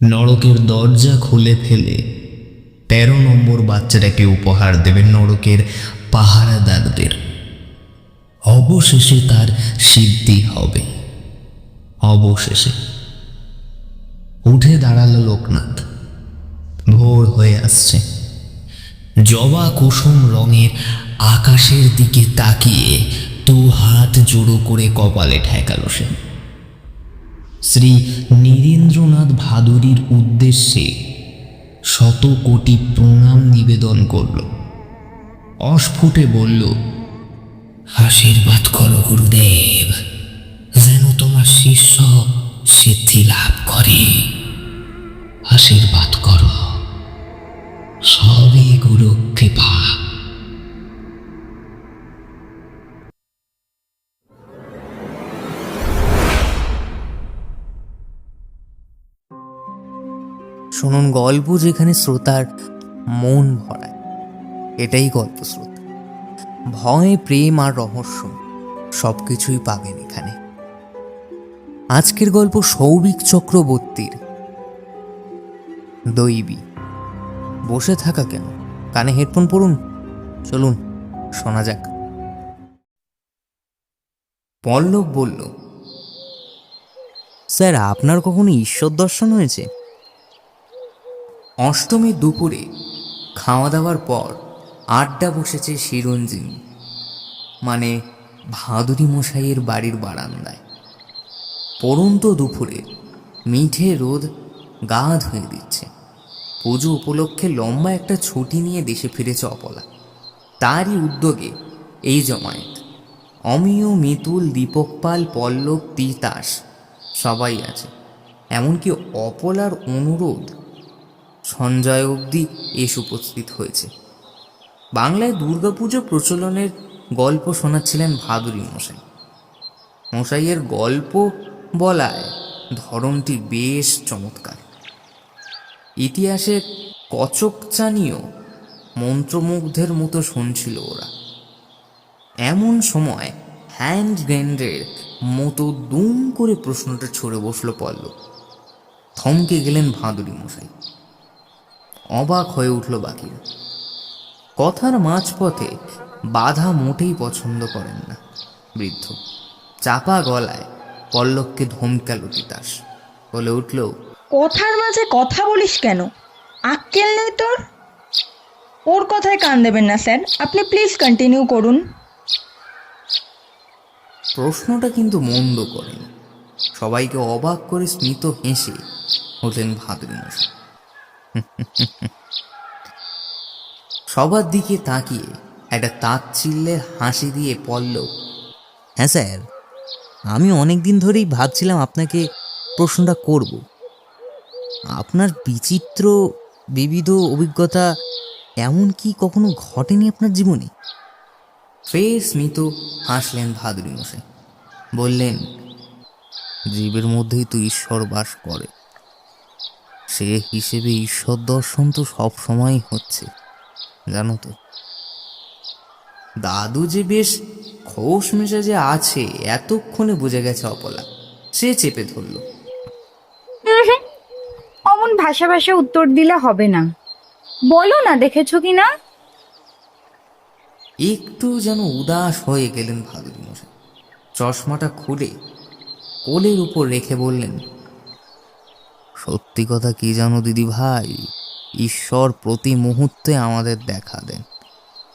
নরকের দরজা খুলে ফেলে তেরো নম্বর বাচ্চাটাকে উপহার দেবেন নরকের পাহারাদারদের। অবশেষে তার সিদ্ধি হবে। অবশেষে। উঠে দাঁড়াল লোকনাথ। ভোর হয়ে আসছে। জবা কুসুম রঙের আকাশের দিকে তাকিয়ে দু হাত জোড়ো করে কপালে ঠেকালো সে। শ্রী নীরেন্দ্রনাথ ভাদুরীর উদ্দেশ্যে শত কোটি প্রণাম নিবেদন করল। অস্ফুটে বলল আশীর্বাদ করো গুরুদেব। যেন তোমার শিষ্য সিদ্ধি লাভ করে। আশীর্বাদ করো। সবই গুরু কৃপা। শুনুন, গল্প যেখানে শ্রোতার মন ভরায়, এটাই গল্প শ্রোতা ভয়, প্রেম আর রহস্য সব কিছুই পাবেন এখানে। আজকের গল্প সৌভিক চক্রবর্তীর। দৈবী। বসে থাকা কেন? কানে হেডফোন পড়ুন চলুন, শোনা যাক। পল্লব বলল, স্যার, আপনার কখনো ঈশ্বর দর্শন হয়েছে? অষ্টমীর দুপুরে খাওয়া দাওয়ার পর আড্ডা বসেছে চিরঞ্জিনী মানে ভাদুরী মশাইয়ের বাড়ির বারান্দায়। পরন্ত দুপুরে মিঠে রোদ গা ধুয়ে দিচ্ছে। পুজো উপলক্ষে লম্বা একটা ছুটি নিয়ে দেশে ফিরেছে অপলা। তারই উদ্যোগে এই জমায়েত। অমিয়, মিতুল, দীপক পাল, পল্লব, তিতাস সবাই আছে। এমনকি অপলার অনুরোধ সঞ্জয় অবধি এসে উপস্থিত হয়েছে। বাংলায় দুর্গাপুজো প্রচলনের গল্প শোনাচ্ছিলেন ভাদুরী মশাই। মশাইয়ের গল্প বলায় ধরনটি বেশ চমৎকার। ইতিহাসের কচকচানীয় মন্ত্রমুগ্ধের মতো শুনছিল ওরা। এমন সময় হ্যান্ড গ্রেন্ডের মতো দুম করে প্রশ্নটা ছড়ে বসল পল্লব। থমকে গেলেন ভাদুরী মশাই। অবাক হয়ে উঠল বাকিরা। কথার মাঝপথে বাধা মোটেই পছন্দ করেন না। বৃদ্ধ চাপা গলায় পল্লবকে ধমকাল তিতাস বলে উঠল কথার মাঝে কথা বলিস কেন? আক্কেল নেই তোর? ওর কথায় কান দেবেন না স্যার। আপনি প্লিজ কন্টিনিউ করুন। প্রশ্নটা কিন্তু মন্দ করেন। সবাইকে অবাক করে স্মিত হেসে হলেন ভাদুরী মশাই সবার দিকে তাকিয়ে একটা তাচ্ছিল্যের হাসি দিয়ে পড়ল হ্যাঁ স্যার, আমি অনেক দিন ধরেই ভাবছিলাম আপনাকে প্রশ্নটা করব। আপনার বিচিত্র, বিবিধ অভিজ্ঞতা এমন কি কখনো ঘটেনি আপনার জীবনে? ফের স্মিত হাসলেন ভাদুরী মশাই, বললেন, জীবের মধ্যেই তো ঈশ্বর বাস করে। সে হিসেবে ঈশ্বর দর্শন তো সব সময়ই হচ্ছে। জানো তো। দাদু যে বেশ খোশ মেজাজে আছে এতক্ষণে বুঝে গেছে অপলা। সে চেপে ধরল। অমন ভাষা ভাষা উত্তর দিলে হবে না। বলো না দেখেছ কি না? একটু যেন উদাস হয়ে গেলেন ভাদুরী মশাই। চশমাটা খুলে কোলের উপর রেখে বললেন সত্যি কথা কি জানো দিদি ভাই ঈশ্বর প্রতি মুহূর্তে আমাদের দেখা দেন।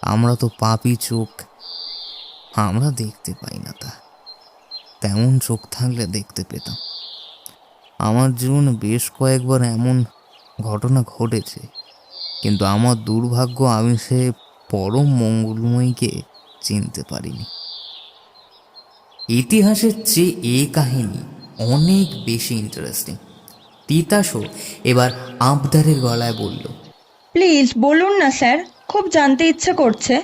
আমরা তো পাপি চোখ, আমরা দেখতে পাই না তা। তেমন চোখ থাকলে দেখতে পেতাম। আমার জীবনে বেশ কয়েকবার এমন ঘটনা ঘটেছে, কিন্তু আমার দুর্ভাগ্য আমি সে পরম মঙ্গলময়ীকে চিনতে পারিনি। ইতিহাসের চেয়ে এ কাহিনী অনেক বেশি ইন্টারেস্টিং তিতাসও এবার আবদারের গলায় বলল প্লিজ বলুন না স্যার খুব জানতে ইচ্ছে করছে।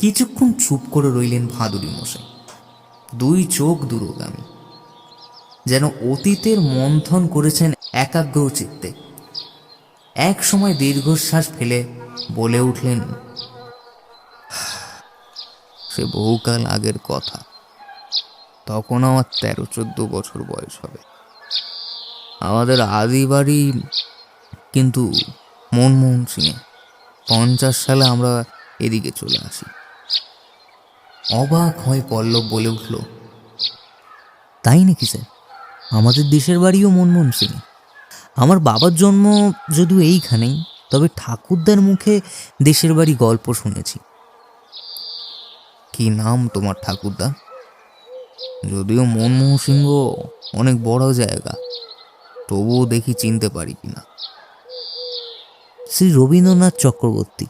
কিছুক্ষণ চুপ করে রইলেন ভাদুরী মশাই। দুই চোখ দূরগামী। যেন অতীতের মন্থন করেছেন একাগ্র চিত্তে। এক সময় দীর্ঘশ্বাস ফেলে বলে উঠলেন সে বহুকাল আগের কথা। তখন আমার তেরো চোদ্দ বছর বয়স হবে। আমাদের আদি বাড়ি কিন্তু মনমোহন সিংয়ে পঞ্চাশ সালে আমরা এদিকে চলে আসি। অবাক হয়ে পল্লব বলে উঠল, তাই নাকি স্যার? আমাদের দেশের বাড়িও মনমোহন সিং আমার বাবার জন্ম যদিও এইখানেই, তবে ঠাকুরদার মুখে দেশের বাড়ি গল্প শুনেছি। কি নাম তোমার ঠাকুরদা? যদিও মনমোহন সিংহ অনেক বড় জায়গা তবুও দেখি চিনতে পারি কিনা। শ্রী রবীন্দ্রনাথ চক্রবর্তী।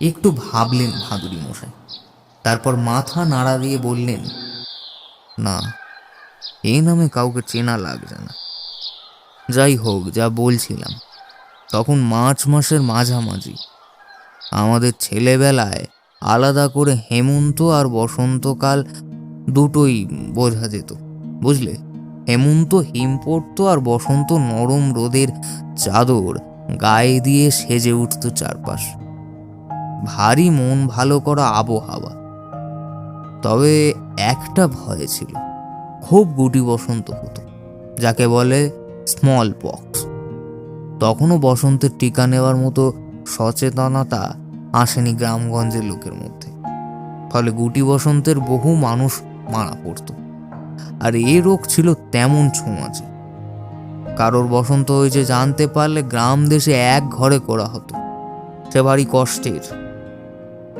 একটু ভাবলেন ভাদুরী মশাই। তারপর মাথা নাড়া দিয়ে বললেন, না এই নামে কাউকে চেনা লাগছে না। যাই হোক, যা বলছিলাম, তখন মার্চ মাসের মাঝামাঝি। আমাদের ছেলেবেলায় আলাদা করে হেমন্ত আর বসন্তকাল দুটোই বোঝা যেত, বুঝলে? হেমন্ত হিম পড়তো আর বসন্ত নরম রোদের চাদর গায়ে দিয়ে সেজে উঠত চারপাশ। ভারী মন ভালো করা আবহাওয়া। তবে একটা ভয় ছিল, খুব গুটি বসন্ত হতো, যাকে বলে স্মল পক্স তখনও বসন্তের টিকা নেওয়ার মতো সচেতনতা আসেনি গ্রামগঞ্জের লোকের মধ্যে। ফলে গুটি বসন্তের বহু মানুষ মারা পড়ত। আর এ রোগ ছিল তেমন ছোঁয়াচে। কারোর বসন্ত হয়েছে জানতে পারলে গ্রাম দেশে এক ঘরে করা হতো। সে ভারী কষ্টের।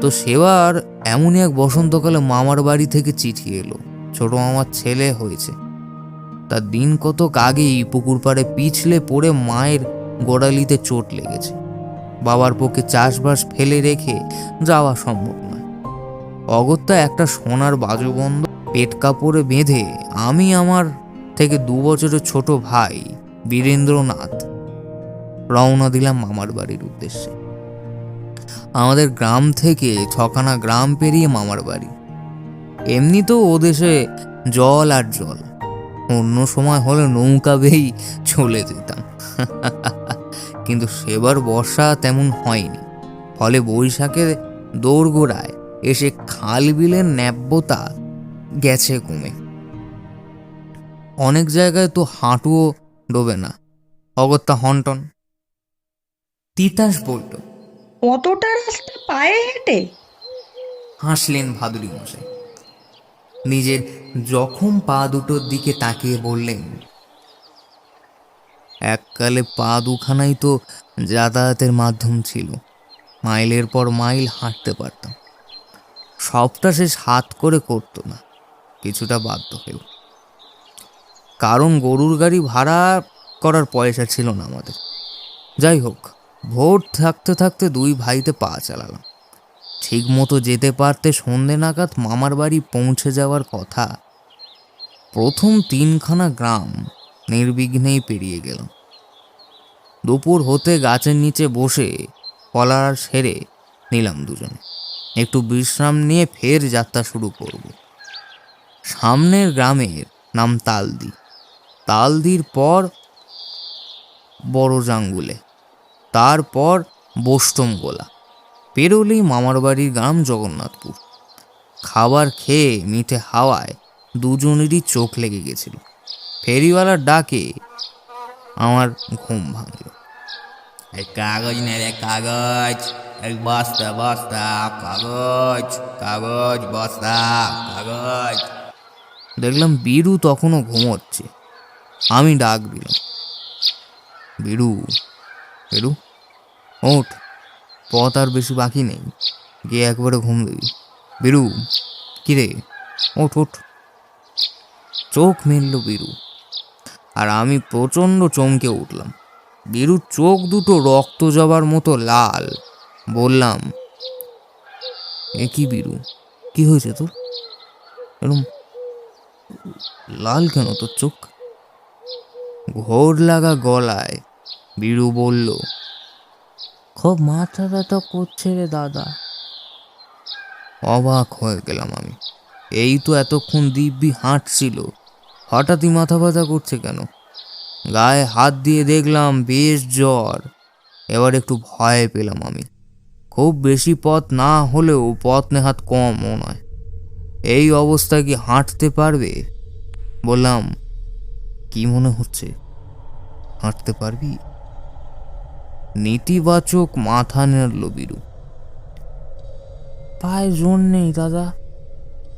তো সেবার এমনই এক বসন্তকালে মামার বাড়ি থেকে চিঠি এলো। ছোট মামার ছেলে হয়েছে। তার দিন কতক আগেই পুকুর পাড়ে পিছলে পড়ে মায়ের গোড়ালিতে চোট লেগেছে। বাবার পক্ষে চাষবাস ফেলে রেখে যাওয়া সম্ভব নয়। অগত্যা একটা সোনার বাজুবন্ধ পেট কাপড়ে বেঁধে আমি আমার থেকে দু বছরের ছোট ভাই বীরেন্দ্রনাথ রওনা দিলাম মামার বাড়ির উদ্দেশ্যে। আমাদের গ্রাম থেকে ছখানা গ্রাম পেরিয়ে মামার বাড়ি। এমনিতেও ও দেশে জল আর জল। অন্য সময় হলে নৌকা বেয়েই চলে যেতাম। কিন্তু সেবার বর্ষা তেমন হয়নি। ফলে বৈশাখের দোরগোড়ায় এসে খাল বিলের ন্যাব্যতা গেছে কমে অনেক জায়গায় তো হাঁটুও ডোবে না। অগত্যা হন্টন। তিতাস বলল অতটা রাস্তা পায়ে হেঁটে? হাসলেন ভাদুরী মশাই। নিজের জখম পা দুটোর দিকে তাকিয়ে বললেন এককালে পা দুখানাই তো যাতায়াতের মাধ্যম ছিল। মাইলের পর মাইল হাঁটতে পারতাম। সবটা শেষ হাত করে করতো না। কিছুটা বাধ্য হয়েও। কারণ গরুর গাড়ি ভাড়া করার পয়সা ছিল না আমাদের। যাই হোক, ভোর থাকতে থাকতে দুই ভাইতে পা চালালাম। ঠিক মতো যেতে পারতে সন্ধে নাগাদ মামার বাড়ি পৌঁছে যাওয়ার কথা। প্রথম তিনখানা গ্রাম নির্বিঘ্নেই পেরিয়ে গেলাম। দুপুর হতে গাছের নিচে বসে কলার সেরে নিলাম দুজনে। একটু বিশ্রাম নিয়ে ফের যাত্রা শুরু করব। সামনের গ্রামের নাম তালদি। তালদির পর বড় জাঙ্গুলে, তারপর গোলা পেরোলেই মামার বাড়ির গ্রাম জগন্নাথপুর। খাবার খেয়ে মিঠে হাওয়ায় দুজনেরই চোখ লেগে গেছিল। ফেরিওয়ালার ডাকে আমার ঘুম ভাঙল। এই কাগজ নে রে, কাগজ। এই বস্তা বস্তা, কাগজ কাগজ, বস্তা, কাগজ। দেখলাম বীরু তখনও ঘুমোচ্ছে। আমি ডাক দিলাম, বীরু বীরু, ওঠ, পথ আর বেশি বাকি নেই, গিয়ে একবারে ঘুম দিবি বীরু, কিরে? ওঠ ওঠ। চোখ মেলল বীরু, আর আমি প্রচণ্ড চমকে উঠলাম। বীরুর চোখ দুটো রক্ত জবার মতো লাল। বললাম, এ কি বীরু? কি হয়েছে তোর? এরম লাল কেন তোর চোখ? ঘোর লাগা গলায়, বীরু বলল, খুব মাথা ব্যথা করছে রে দাদা। অবাক হয়ে গেলাম আমি। এই তো এতক্ষণ দিব্যি হাঁটছিল। হঠাৎই মাথা ব্যথা করছে কেন? গায়ে হাত দিয়ে দেখলাম বেশ জ্বর। এবার একটু ভয় পেলাম আমি। খুব বেশি পথ না হলেও পথ নেহাত কমও নয়। এই অবস্থায় কি হাঁটতে পারবে? বললাম কি মনে হচ্ছে? হাঁটতে পারবি? নেতিবাচক মাথা নেড়ল বিরু। পায়ে জোর নেই দাদা।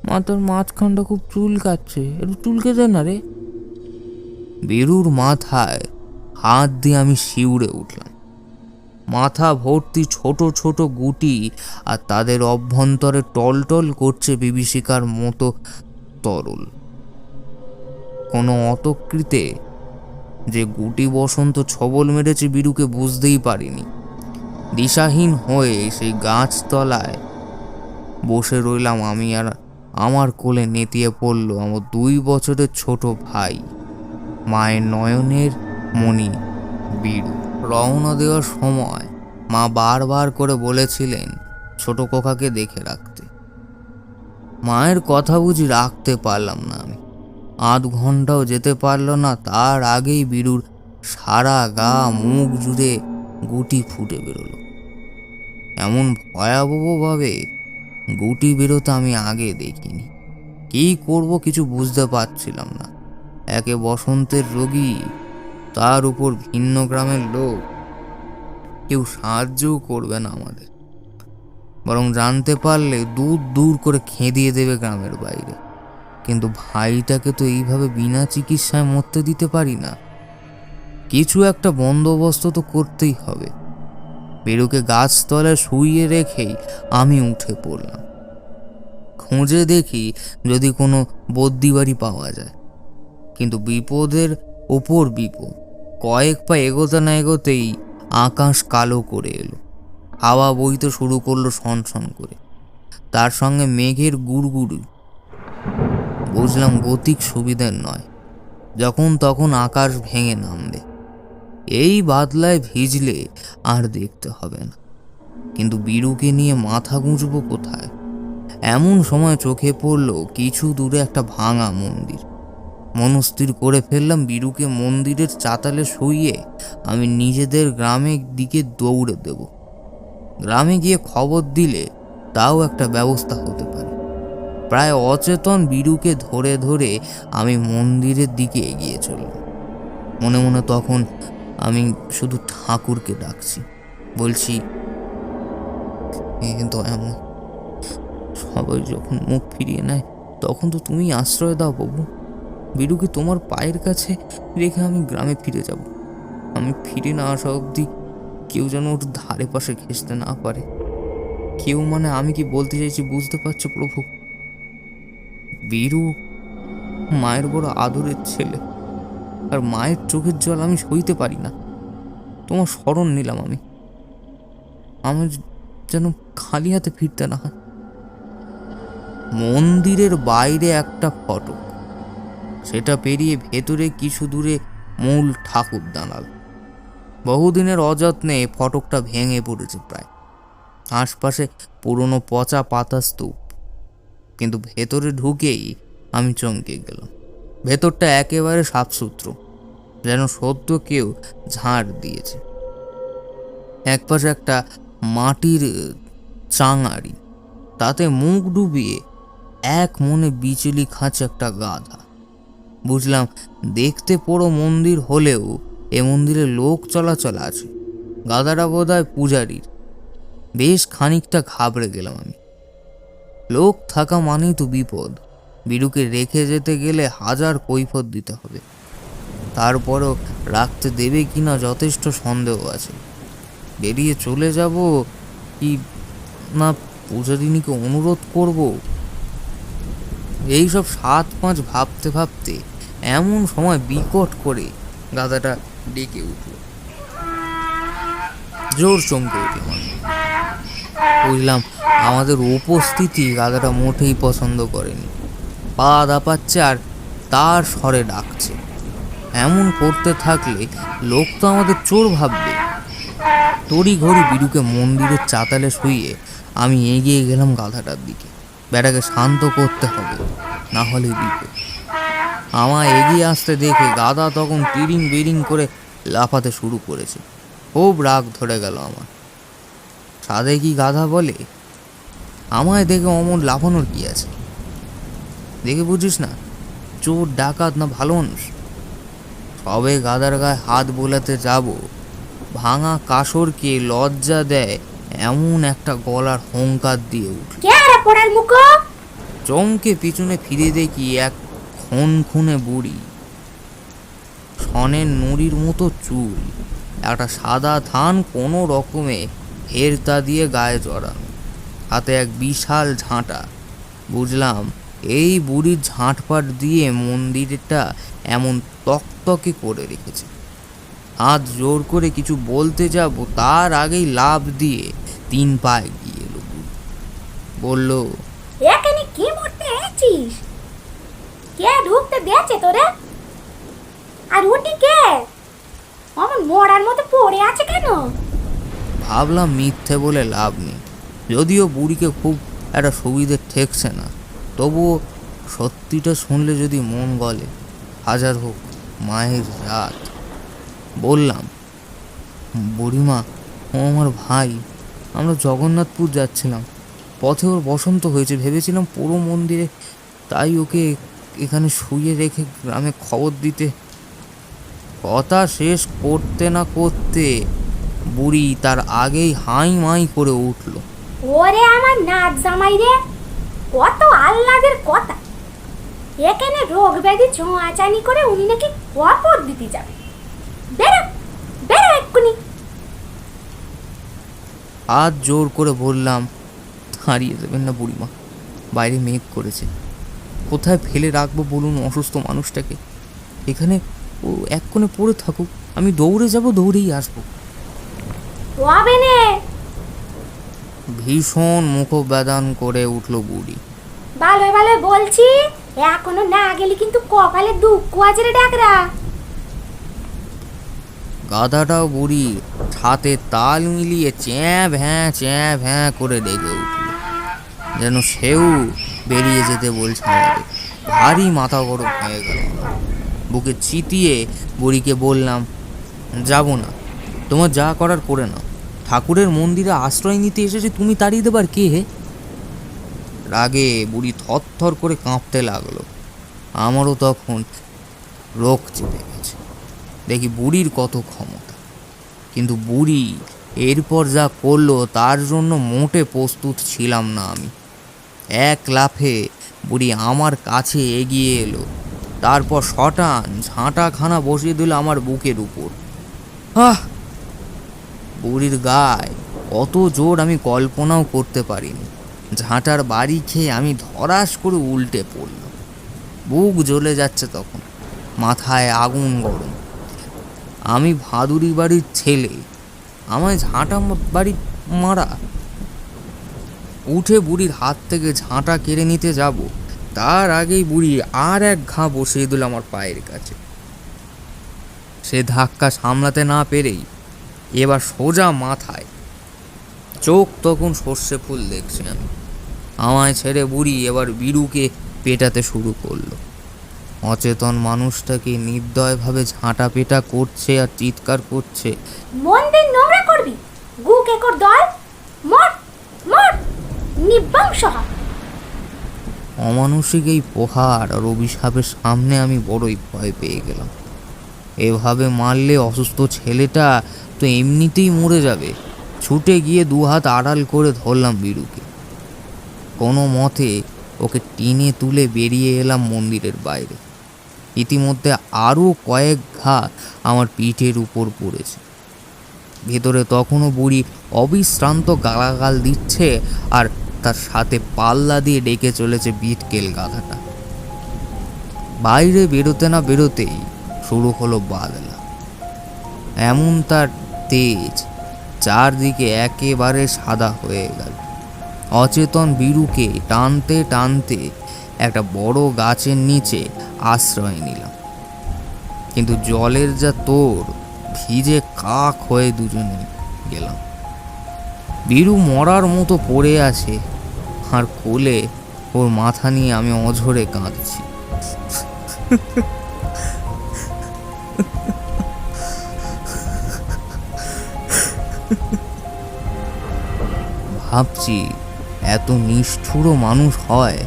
মাথার মাঝখানটা খুব চুলকাচ্ছে একটু চুলকে দে না রে। বীরুর মাথায় হাত দিয়ে আমি শিউরে উঠলাম। মাথা ভর্তি ছোট ছোট গুটি আর তাদের অভ্যন্তরে টলটল করছে বিভীষিকার মতো তরল। কোনো অতকৃতে যে গুটি বসন্ত ছবল মেরেছে বীরুকে বুঝতেই পারিনি। দিশাহীন হয়ে সেই গাছতলায় বসে রইলাম আমি আর আমার কোলে নেতিয়ে পড়ল আমার দুই বছরের ছোট ভাই, মায়ের নয়নের মণি বীরু। রওনা দেওয়ার সময় মা বারবার করে বলেছিলেন, ছোট কোকাকে দেখে রাখতে। মায়ের কথা বুঝি রাখতে পারলাম না আমি। আধ ঘন্টাও যেতে পারল না, তার আগেই বীরুর সারা গা মুখ জুড়ে গুটি ফুটে বেরোলো। এমন ভয়াবহভাবে গুটি বেরোতে আমি আগে দেখিনি। কী করব কিছু বুঝতে পারছিলাম না। একে বসন্তের রোগী তার উপর ভিন্ন গ্রামের লোক। কেউ সাহায্যও করবে না আমাদের। বরং জানতে পারলে দূর দূর করে খেঁদিয়ে দেবে গ্রামের বাইরে। কিন্তু ভাইটাকে তো এইভাবে বিনা চিকিৎসায় মরতে দিতে পারি না। কিছু একটা বন্দোবস্ত তো করতেই হবে। বেরুকে গাছতলায় শুইয়ে রেখেই আমি উঠে পড়লাম। খুঁজে দেখি যদি কোনো বদ্যি বাড়ি পাওয়া যায়। কিন্তু বিপদের ওপর বিপদ। কয়েক পা এগোতে না এগোতেই আকাশ কালো করে এলো। হাওয়া বইতে শুরু করল সনসন করে। তার সঙ্গে মেঘের গুড়গুড়ি। বুঝলাম গতিক সুবিধার নয়। যখন তখন আকাশ ভেঙে নামবে। এই বাদলায় ভিজলে আর দেখতে হবে না। কিন্তু বীরুকে নিয়ে মাথা গুঁজবো কোথায়? এমন সময় চোখে পড়ল কিছু দূরে একটা ভাঙা মন্দির। মনস্থির করে ফেললাম বীরুকে মন্দিরের চাতালে শুইয়ে আমি নিজেদের গ্রামের দিকে দৌড়ে দেব। গ্রামে গিয়ে খবর দিলে তাও একটা ব্যবস্থা হতে পারে। প্রায় অচেতন বীরুকে ধরে ধরে আমি মন্দিরের দিকে এগিয়ে চললাম। মনে মনে তখন আমি শুধু ঠাকুরকে ডাকছি, বলছি, "হে দয়াময়, সবাই যখন মুখ ফিরিয়ে নেয় তখন তো তুমি আশ্রয় দাও বাবু। বীরুকে তোমার পায়ের কাছে রেখে আমি গ্রামে ফিরে যাব? আমি ফিরে না আসা অবধি কেউ যেন ওর ধারে পাশে ঘেসতে না পারে। কেউ মানে আমি কি বলতে চাইছি বুঝতে পারছ প্রভু? বীরু মায়ের বড় আদরের ছেলে। আর মায়ের চোখের জল আমি সইতে পারি না। তোমার স্মরণ নিলাম আমি। আমার যেন খালি হাতে ফিরতে না হয়। মন্দিরের বাইরে একটা ফটক সেটা পেরিয়ে ভেতরে কিছু দূরে মূল ঠাকুর দাঁড়াল। বহুদিনের অযত্নে ফটকটা ভেঙে পড়েছে প্রায়। আশপাশে পুরনো পচা পাতা স্তূপ। কিন্তু ভেতরে ঢুকেই আমি চমকে গেলাম। ভেতরটা একেবারে সাফসুত্র, যেন সদ্য কেউ ঝাড় দিয়েছে। একপাশে একটা মাটির চাঙারি তাতে মুখ ডুবিয়ে এক মনে বিচুলি খাঁচে একটা গাধা। বুঝলাম, দেখতে পুরো মন্দির হলেও এ মন্দিরে লোক চলাচল আছে। গাধাটা বোধ হয় পূজারীর। বেশ খানিকটা ঘাবড়ে গেলাম আমি। লোক থাকা মানেই তো বিপদ। বিরুকে রেখে যেতে গেলে হাজার কৈফত দিতে হবে। তারপরও রাখতে দেবে কিনা যথেষ্ট সন্দেহ আছে। বেরিয়ে চলে যাব কি না পূজারিনীকে অনুরোধ করব? এইসব সাত পাঁচ ভাবতে ভাবতে এমন সময় বিকট করে গাধাটা ডেকে উঠল। জোর চমকে উঠলাম। বুঝলাম আমাদের উপস্থিতি গাধাটা মোটেই পছন্দ করেনি। পা দাপাচ্ছে আর তার স্বরে ডাকছে। এমন করতে থাকলে লোক তো আমাদের চোর ভাববে। তড়ি ঘড়ি বিরুকে মন্দিরের চাতালে শুইয়ে আমি এগিয়ে গেলাম গাধাটার দিকে। বেটাকে শান্ত করতে হবে, না হলে বিপদ। আমায় এগিয়ে আসতে দেখে গাদা তখন তিরিং বিরিং করে লাফাতে শুরু করেছে। খুব রাগ ধরে গেল আমার। সাদে কি গাধা বলে? আমায় দেখে অমন লাফানোর কি আছে? দেখে বুঝিস না চোর ডাকাত না ভালো মানুষ? সবে গাদার গায়ে হাত বোলাতে যাব ভাঙা কাসরকে লজ্জা দেয় এমন একটা গলার হংকার দিয়ে উঠল। চমকে পিছনে ফিরে দেখি এক খুনে বুড়ি। সনের নুড়ির মতো চুল, একটা সাদা ধান কোনো রকমে হেরতা দিয়ে গায়ে জড়ানো, হাতে এক বিশাল ঝাঁটা। বুঝলাম, এই বুড়ির ঝাঁটপাট দিয়ে মন্দিরটা এমন তকতকে করে রেখেছে। হাত জোর করে কিছু বলতে যাব, তার আগেই লাভ দিয়ে তিন পায়ে গিয়ে এলো বলল, এখানে মরতে কে ঢুকতে দিয়েছে তোরে? আর ওটি কে? অমন মরার মতো পড়ে আছে কেন? ভাবলাম মিথ্যে বলে লাভ নেই। যদিও বুড়িকে খুব একটা সুবিধে ঠেকছে না, তবুও সত্যিটা শুনলে যদি মন গলে, হাজার হোক মায়ের রাত। বললাম, বুড়িমা, ও আমার ভাই, আমরা জগন্নাথপুর যাচ্ছিলাম। পথে ওর বসন্ত হয়েছে, ভেবেছিলাম পুরো মন্দিরে তাই ওকে এখানে শুয়ে রেখে গ্রামে খবর দিতে। কথা শেষ করতে না করতে বুড়ি তার আগেই হাই মাই করে উঠল। ওরে আমার নাচ জামাই রে কত আহ্লাদের কথা। এখানে রোগ ব্যাধি ছোঁয়াচানি করে উনি নাকি খবর দিতে যাবে। বেরো বেরো এক্ষুনি। হাত জোর করে বললাম হারিয়ে দেবেন না বুড়িমা বাইরে মেঘ করেছে। কোথায় ফেলে রাখব বলুন অসুস্থ মানুষটাকে? এখানে ও এক কোণে পড়ে থাকুক আমি দৌড়ে যাব দৌড়েই আসব। ভীষণ মুখবেদান করে উঠল বুড়ি। ভালো ভালো বলছি এখনও না গেলে কিন্তু কপালে দুঃখ আছে রে ডাকরা গাধাটাও বুড়ি হাতে তাল মিলিয়ে চ্যাঁ ভ্যাঁ চ্যাঁ ভ্যাঁ করে ডেকে উঠল। যেন সেও বেরিয়ে যেতে বলছে আমাকে। ভারী মাথা গরম হয়ে গেল। বুকে চিতিয়ে বুড়িকে বললাম, যাব না। তোমার যা করার করে না ঠাকুরের মন্দিরে আশ্রয় নিতে এসেছে, তুমি তাড়িয়ে দেবার কে হে? রাগে বুড়ি থরথর করে কাঁপতে লাগল। আমারও তখন রোগ চেপে গেছে। দেখি বুড়ির কত ক্ষমতা। কিন্তু বুড়ি এরপর যা করল, তার জন্য মোটে প্রস্তুত ছিলাম না আমি। এক লাফে বুড়ি আমার কাছে এগিয়ে এলো। তারপর শটান ঝাঁটাখানা বসিয়ে দিল আমার বুকের উপর। আহ! বুড়ির গায়ে অত জোর আমি কল্পনাও করতে পারিনি। ঝাঁটার বাড়ি খেয়ে আমি ধরাস করে উল্টে পড়লাম। বুক জ্বলে যাচ্ছে তখন, মাথায় আগুন গরম। আমি ভাদুরি বাড়ির ছেলে, আমায় ঝাঁটা বাড়ি মারা উঠে বুড়ির হাত থেকে ঝাঁটা কেড়ে নিতে যাব। তার আগেই বুড়ি আর এক ঘা বসিয়ে দিল আমার পায়ের কাছে। সে ধাক্কা সামলাতে না পেরেই এবার সোজা মাথায় চোখ তখন সর্ষে ফুল দেখছি আমি আমায় ছেড়ে বুড়ি এবার বিড়ুকে পেটাতে শুরু করল। অচেতন মানুষটাকে নির্দয়ভাবে ঝাঁটা পেটা করছে আর চিৎকার করছে, মন্দির নোংরা করবি? গু কেকর দল? মর মর! হ অমানসিক এই প্রহার আর অভিশাপের সামনে আমি বড়ই ভয় পেয়ে গেলাম। এভাবে মারলে অসুস্থ ছেলেটা তো এমনিতেই মরে যাবে। ছুটে গিয়ে দু হাত আড়াল করে ধরলাম বিড়ুকে কোনো মতে ওকে টিনে তুলে বেরিয়ে এলাম মন্দিরের বাইরে। ইতিমধ্যে আরও কয়েক ঘা আমার পিঠের উপর পড়েছে। ভেতরে তখনও বুড়ি অবিশ্রান্ত গালাগাল দিচ্ছে আর তার সাথে পাল্লা দিয়ে ডেকে চলেছে বিটকেল গাধাটা। বাইরে বেরোতে না বেরোতেই শুরু হলো বাদলা। এমন তার তেজ, চারদিকে একেবারে সাদা হয়ে গেল। অচেতন বিরুকে টানতে টানতে একটা বড় গাছের নিচে আশ্রয় নিলাম। কিন্তু জলের যা তোর, ভিজে কাক হয়ে দুজনে গেলাম। বীরু মরার মতো পড়ে আছে আর কোলে ওর মাথা নিয়ে আমি অঝরে কাঁদছি। ভাবছি এত নিষ্ঠুর মানুষ হয়,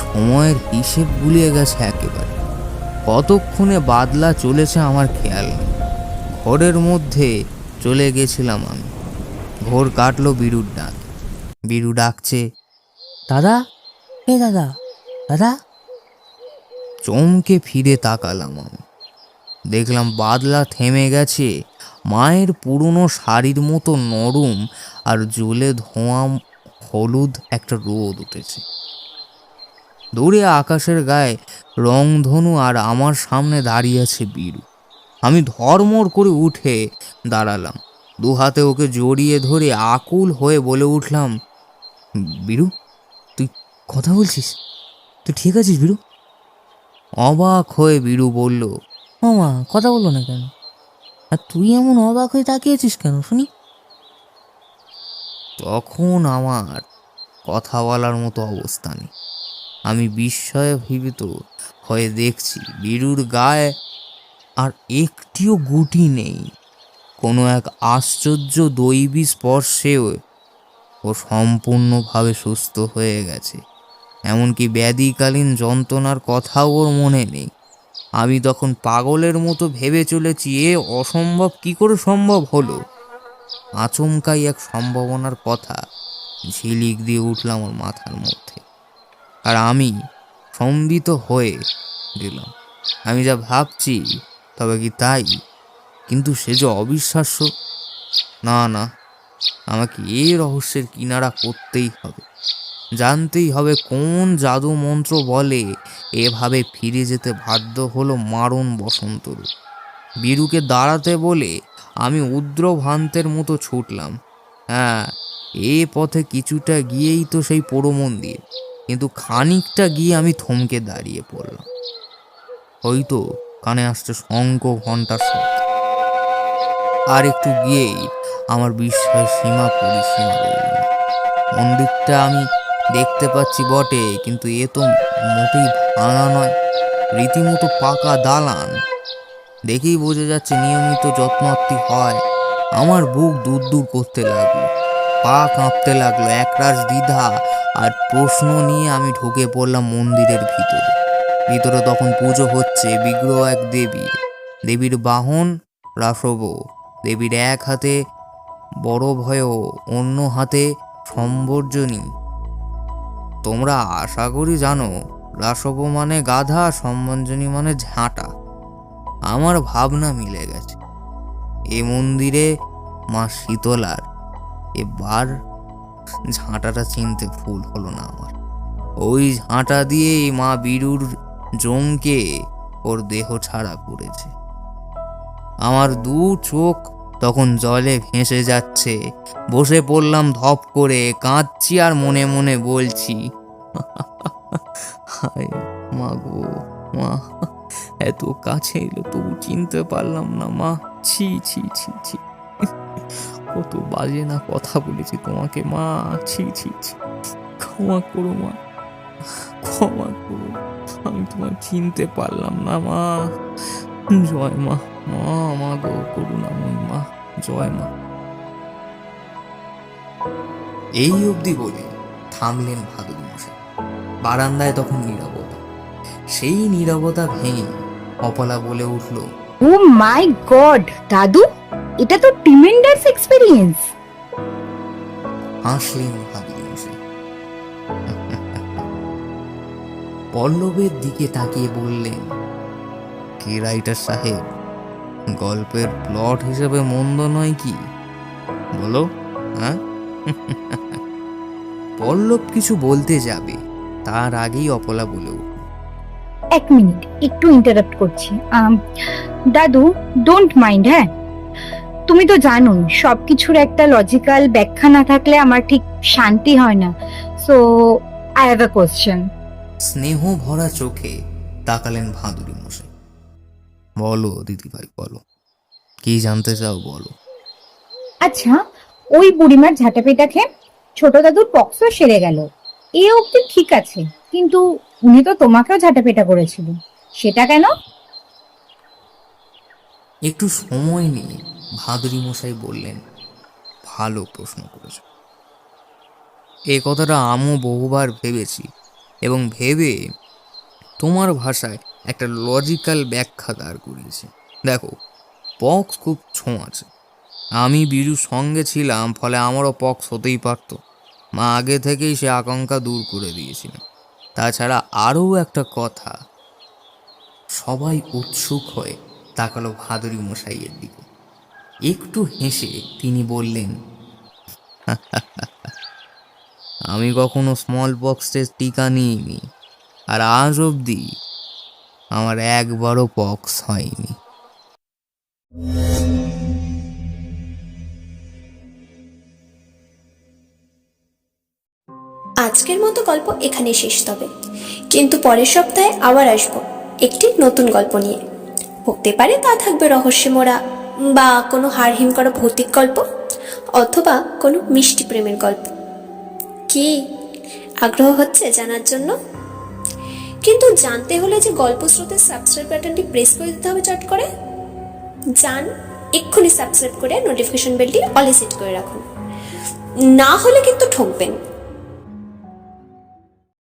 সময়ের হিসেব গুলিয়ে গেছে একেবারে। কতক্ষণে বাদলা চলেছে আমার খেয়াল নেই। ঘরের মধ্যে চলে গেছিলাম আমি। ভোর কাটলো বিরুর ডাক। বিরু ডাকছে দাদা? হে দাদা দাদা? চমকে ফিরে তাকালাম আমি। দেখলাম বাদলা থেমে গেছে মায়ের পুরনো শাড়ির মতো নরম আর জ্বলে ধোঁয়া হলুদ একটা রোদ উঠেছে। দূরে আকাশের গায়ে রংধনু আর আমার সামনে দাঁড়িয়ে আছে বীরু। আমি ধর্মর করে উঠে দাঁড়ালাম। দু হাতে ওকে জড়িয়ে ধরে আকুল হয়ে বলে উঠলাম বিরু তুই কথা বলছিস? তুই ঠিক আছিস বিরু? অবাক হয়ে বিরু বলল ও মা কথা বলল না কেন? আর তুই এমন অবাক হয়ে তাকিয়েছিস কেন শুনি? তখন আমার কথা বলার মতো অবস্থা নেই। আমি বিস্ময়ে ভীত হয়ে দেখছি বীরুর গায়ে আর একটিও গুটি নেই। কোনো এক আশ্চর্য দৈবী স্পর্শেও ও সম্পূর্ণভাবে সুস্থ হয়ে গেছে। এমনকি ব্যাধিকালীন যন্ত্রণার কথাও ওর মনে নেই। আমি তখন পাগলের মতো ভেবে চলেছি, এ অসম্ভব, কি করে সম্ভব হলো? আচমকাই এক সম্ভাবনার কথা ঝিলিক দিয়ে উঠলাম ওর মাথার মধ্যে। আর আমি সম্বিত হয়ে গেলাম। আমি যা ভাবছি তবে কি তাই? কিন্তু সে যে অবিশ্বাস্য, না না, আমাকে এ রহস্যের কিনারা করতেই হবে। জানতেই হবে কোন জাদু মন্ত্র বলে এভাবে ফিরে যেতে বাধ্য হলো মারণ বসন্তর। বীরুকে দাঁড়াতে বলে আমি উদ্রভ্রান্তের মতো ছুটলাম। হ্যাঁ এ পথে কিছুটা গিয়েই তো সেই পোড়ো মন্দির, কিন্তু খানিকটা গিয়ে আমি থমকে দাঁড়িয়ে পড়লাম। হয়তো কানে আসছে শঙ্খ ঘণ্টার শব্দ। আর একটু গিয়েই আমার বিস্ময়ের সীমা পরিসীমা রইল। মন্দিরটা আমি দেখতে পাচ্ছি বটে, কিন্তু এ তো মোটেই ভাঙা নয়, রীতিমতো পাকা দালান। দেখেই বোঝা যাচ্ছে নিয়মিত যত্নার্থী হয়। আমার বুক দূর দূর করতে লাগল, পা কাঁপতে লাগল, একরাশ দ্বিধা আর প্রশ্ন নিয়ে আমি ঢুকে পড়লাম মন্দিরের ভিতরে। ভিতরে তখন পুজো হচ্ছে বিগ্রহ এক দেবীর। দেবীর বাহন রাসব। দেবীর এক হাতে, বড় ভয় অন্য হাতে সম্বর্জনী। তোমরা আশা করি জানো, রাসব মানে গাধা, সম্বঞ্জনী মানে ঝাঁটা। আমার ভাবনা মিলে গেছে। এ মন্দিরে মা শীতলার, এবার ঝাঁটাটা চিনতে ভুল হলো না আমার। ওই ঝাঁটা দিয়েই মা বীরুর জমকে ওর দেহ ছাড়া করেছে। আমার দু চোখ তখন জলে ভেসে যাচ্ছে। বসে পড়লাম ধপ করে, কাঁদছি আর মনে মনে বলছি মা গো, মা, এত কাছে এলো তবু চিনতে পারলাম না, মা, ছি ছি ছি ছি, কত বাজে না কথা বলেছি তোমাকে, মা, ছি ছি ছি, ক্ষমা করো, মা, ক্ষমা করো, আমি তোমার চিনতে পারলাম না, মা জয় মা মা মা গো করুণাময়ী মা জয় মা এই অবধি বলে থামলেন ভাদুর মশাই বারান্দায় তখন নীরবতা সেই নীরবতা ভেঙে অপলা বলে উঠল ও মাই গড দাদু এটা তো ট্রিমেন্ডাস এক্সপিরিয়েন্স হাসলেন ভাদুর মশাই পল্লবের দিকে তাকিয়ে বললেন কে রাইটার সাহেব? গল্পের প্লট হিসেবে মন্দ নয় কি? বলো হ্যাঁ? পল্লব কিছু বলতে যাবে তার আগেই অপলা বলে এক মিনিট একটু ইন্টারাপ্ট করছি। আম, দাদু ডোন্ট মাইন্ড হ্যাঁ? তুমি তো জানোই সবকিছুর একটা লজিক্যাল ব্যাখ্যা না থাকলে আমার ঠিক শান্তি হয় না। So I have a question স্নেহ ভরা চোখে তাকালেন ভাদুরী মশাই। বলো দিদিভাই বলো। কি জানতে চাও বলো। আচ্ছা ওই বুড়িমার ঝাঁটা পেটা খেয়ে ছোট দাদুর পক্সও সেরে গেল। এ অবধি ঠিক আছে কিন্তু উনি তো তোমাকেও ঝাঁটাপেটা করেছিল। সেটা কেন? একটু সময় নিয়ে ভাদুরী মশাই বললেন ভালো প্রশ্ন করেছ। এ কথাটা আমিও বহুবার ভেবেছি এবং ভেবে তোমার ভাষায় একটা লজিক্যাল ব্যাখ্যা দাঁড় করিয়েছি। দেখো পক্স খুব ছোঁয়াছে আমি বিরুর সঙ্গে ছিলাম, ফলে আমারও পক্স হতেই পারত। মা আগে থেকেই সে আকাঙ্ক্ষা দূর করে দিয়েছিলেন। তাছাড়া আরও একটা কথা, সবাই উৎসুক হয়ে তাকালো ভাদুরী মশাইয়ের দিকে। একটু হেসে তিনি বললেন, আমি কখনো স্মল পক্সের টিকা নিইনি, আর আজ অবধি আমার একবারও পক্স হয়নি। আজকের মতো গল্প এখানে শেষ তবে। কিন্তু পরের সপ্তাহে আবার আসব একটি নতুন গল্প নিয়ে। হতে পারে তা থাকবে রহস্যমোড়া বা কোনো হারহিম করা ভৌতিক গল্প অথবা কোনো মিষ্টি প্রেমের গল্প। কি? আগ্রহ হচ্ছে জানার জন্য? কিন্তু জানতে হলে যে গল্প স্রোতের সাবস্ক্রাইব বাটনটি প্রেস করে দিতে হবে চট করে। যান, এক্ষুনি সাবস্ক্রাইব করে নোটিফিকেশন বেলটি অলে সেট করে রাখুন। না হলে কিন্তু ঠকবেন।